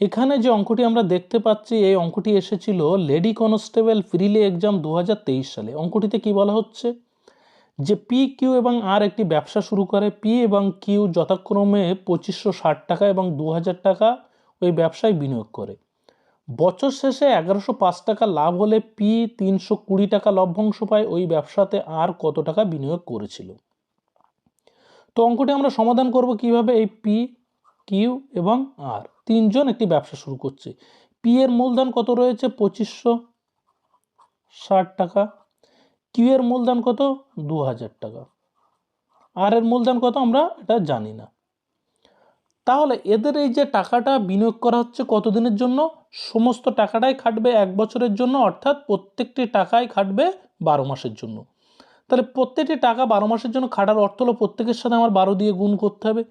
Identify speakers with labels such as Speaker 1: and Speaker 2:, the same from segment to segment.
Speaker 1: এখানে যে অঙ্কটি আমরা দেখতে পাচ্ছি, এই অঙ্কটি এসেছিল লেডি কনস্টেবল ফ্রিলি এক্সাম দু হাজার তেইশ সালে। অঙ্কটিতে কি বলা হচ্ছে? যে পি কিউ এবং আর একটি ব্যবসা শুরু করে। পি এবং কিউ যথাক্রমে পঁচিশশো ষাট টাকা এবং দু হাজার টাকা ওই ব্যবসায় বিনিয়োগ করে। বছর শেষে এগারোশো পাঁচ টাকা লাভ হলে পি তিনশো কুড়ি টাকা লভ্যাংশ পায়। ওই ব্যবসাতে আর কত টাকা বিনিয়োগ করেছিল? তো অঙ্কটি আমরা সমাধান করব কীভাবে এই পি কিউ এবং আর তিনজন একটি ব্যবসা শুরু করছে। পি এর মূলধন কত রয়েছে? পঁচিশশো ষাট টাকা। কিউ এর মূলধন কত? দু হাজার টাকা। আর এর মূলধন কত আমরা এটা জানি না। তাহলে এদের এই যে টাকাটা বিনিয়োগ করা হচ্ছে কতদিনের জন্য? সমস্ত টাকাটাই খাটবে এক বছরের জন্য, অর্থাৎ প্রত্যেকটি টাকাই খাটবে বারো মাসের জন্য। তাহলে প্রত্যেকটি টাকা বারো মাসের জন্য খাটার অর্থ হলো প্রত্যেকের সাথে আমার বারো দিয়ে গুণ করতে হবে।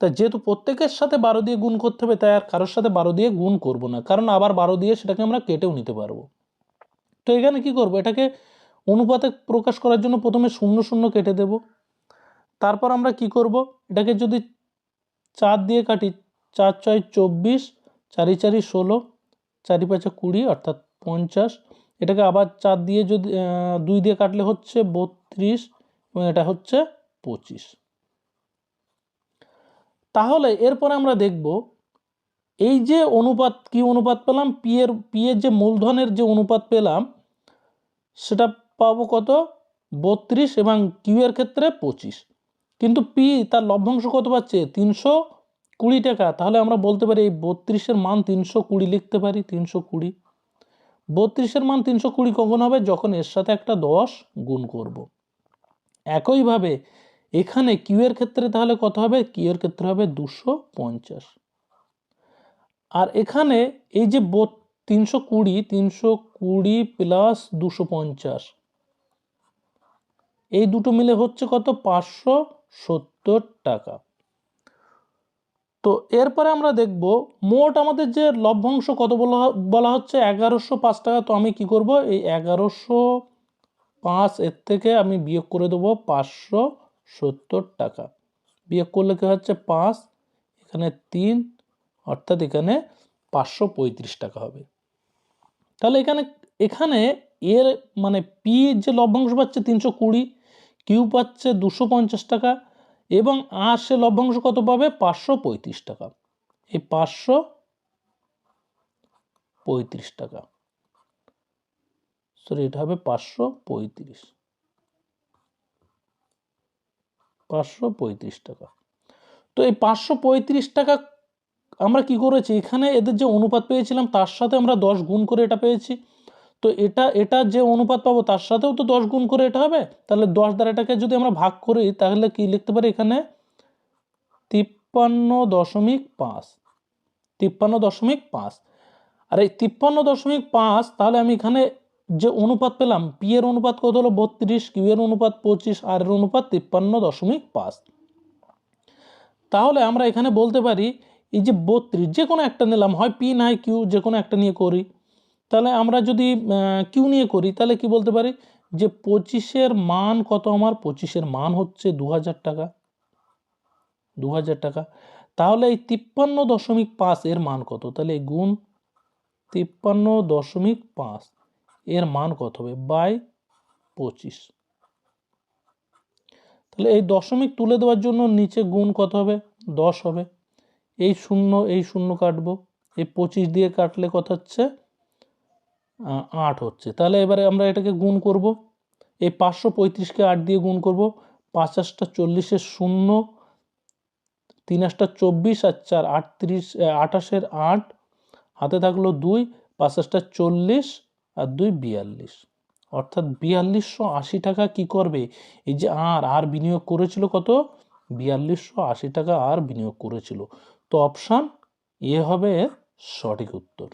Speaker 1: তাই যেহেতু প্রত্যেকের সাথে বারো দিয়ে গুণ করতে হবে, তাই আর কারোর সাথে বারো দিয়ে গুণ করব না। কারণ আবার বারো দিয়ে সেটাকে আমরা কেটেও নিতে পারব। তো এখানে কি করব? এটাকে অনুপাতে প্রকাশ করার জন্য প্রথমে শূন্য শূন্য কেটে দেব। তারপর আমরা কি করব? এটাকে যদি চার দিয়ে কাটি, চার ছয় চব্বিশ, চারি চারি ষোলো, চারি পাঁচে কুড়ি, অর্থাৎ পঞ্চাশ, এটাকে আবার চার দিয়ে যদি দুই দিয়ে কাটলে হচ্ছে বত্রিশ এবং এটা হচ্ছে পঁচিশ। তাহলে এরপরে আমরা দেখব এই যে অনুপাত, কি অনুপাত পেলাম? পি এর পি এর যে মূলধনের যে অনুপাত পেলাম, সেটা পাবো কত? বত্রিশ এবং কিউ এর ক্ষেত্রে পঁচিশ। কিন্তু পি তার লভ্যাংশ কত পাচ্ছে? তিনশো কুড়ি টাকা। তাহলে আমরা বলতে পারি এই বত্রিশের মান তিনশো কুড়ি লিখতে পারি, তিনশো কুড়ি। বত্রিশের মান তিনশো কুড়ি কখন হবে? যখন এর সাথে একটা দশ গুণ করব। একইভাবে এখানে কিউ এর ক্ষেত্রে তাহলে কত হবে? কিউ এর ক্ষেত্রে হবে দুশো পঞ্চাশ। আর এখানে এই যে তিনশো কুড়ি তিনশো কুড়ি প্লাস দুশো পঞ্চাশ, এই দুটো মিলে হচ্ছে কত? পাঁচশো সত্তর টাকা। তো এরপরে আমরা দেখব, মোট আমাদের যে লভ্যাংশ কত বলা বলা হচ্ছে? এগারোশো পাঁচ টাকা। তো আমি কি করব? এই এগারোশো পাঁচ এর থেকে আমি বিয়োগ করে দেবো পাঁচশো সত্তর টাকা। বিয়োগ করলে কি হচ্ছে? পাঁচ। এখানে তিন। অর্থাৎ এখানে পাঁচশো পঁয়ত্রিশ টাকা হবে। তাহলে এখানে এখানে এর মানে পি যে লভ্যাংশ পাচ্ছে তিনশো কুড়ি কিউ পাচ্ছে দুশো পঞ্চাশ টাকা এবং আর সে লভ্যাংশ কত পাবে? পাঁচশো পঁয়ত্রিশ টাকা। এই পাঁচশো পঁয়ত্রিশ টাকা। সরি এটা হবে পাঁচশো পঁয়ত্রিশ। পাঁচশো পঁয়ত্রিশ টাকা। তো এই পাঁচশো পঁয়ত্রিশ টাকা আমরা কি করেছি? এখানে এদের যে অনুপাত পেয়েছিলাম, তার সাথে আমরা দশ গুণ করে এটা পেয়েছি। তো এটা এটা যে অনুপাত পাবো, তার সাথেও তো দশ গুণ করে এটা হবে? তাহলে দশ দ্বারা এটাকে যদি আমরা ভাগ করি, তাহলে কি লিখতে পারি এখানে? তিপ্পান্ন দশমিক পাঁচ। তিপ্পান্ন দশমিক পাঁচ। আর এই তিপ্পান্ন দশমিক পাঁচ, তাহলে আমি এখানে যে অনুপাত পেলাম পি এর অনুপাত কত হলো? বত্রিশ কিউ এর অনুপাত পঁচিশ আর এর অনুপাত তিপ্পান্ন দশমিক পাঁচ। তাহলে আমরা এখানে বলতে পারি, এই যে বত্রিশ, যে কোনো একটা নিলাম, হয় পি নাই কিউ যে কোনো একটা নিয়ে করি। তাহলে আমরা যদি কিউ নিয়ে করি, তাহলে কি বলতে পারি? যে পঁচিশের মান কত আমার? পঁচিশের মান হচ্ছে দু হাজার টাকা। দু হাজার টাকা। তাহলে এই তিপ্পান্ন দশমিক পাঁচ এর মান কত? তাহলে গুণ তিপ্পান্ন দশমিক পাঁচ। এর মান কত হবে? বাই পঁচিশ। তাহলে এই দশমিক তুলে দেওয়ার জন্য নিচে গুণ কত হবে? দশ হবে। এই শূন্য এই শূন্য কাটবো। এই পঁচিশ দিয়ে কাটলে কত হচ্ছে? আট হচ্ছে। তাহলে এবারে আমরা এটাকে গুণ করব। এই পাঁচশো পঁয়ত্রিশকে আট দিয়ে গুণ করব। পাঁচাশটা চল্লিশের শূন্য, তিন আটটা চব্বিশ আর চার আটত্রিশ আঠাশের আট। হাতে থাকল দুই পাঁচাশটা চল্লিশ আর দুই বিয়াল্লিশ। অর্থাৎ বিয়াল্লিশশো আশি টাকা কি করবে? এই যে আর আর বিনিয়োগ করেছিল কত? বিয়াল্লিশশো আশি টাকা আর বিনিয়োগ করেছিল। তো অপশান এ হবে সঠিক উত্তর।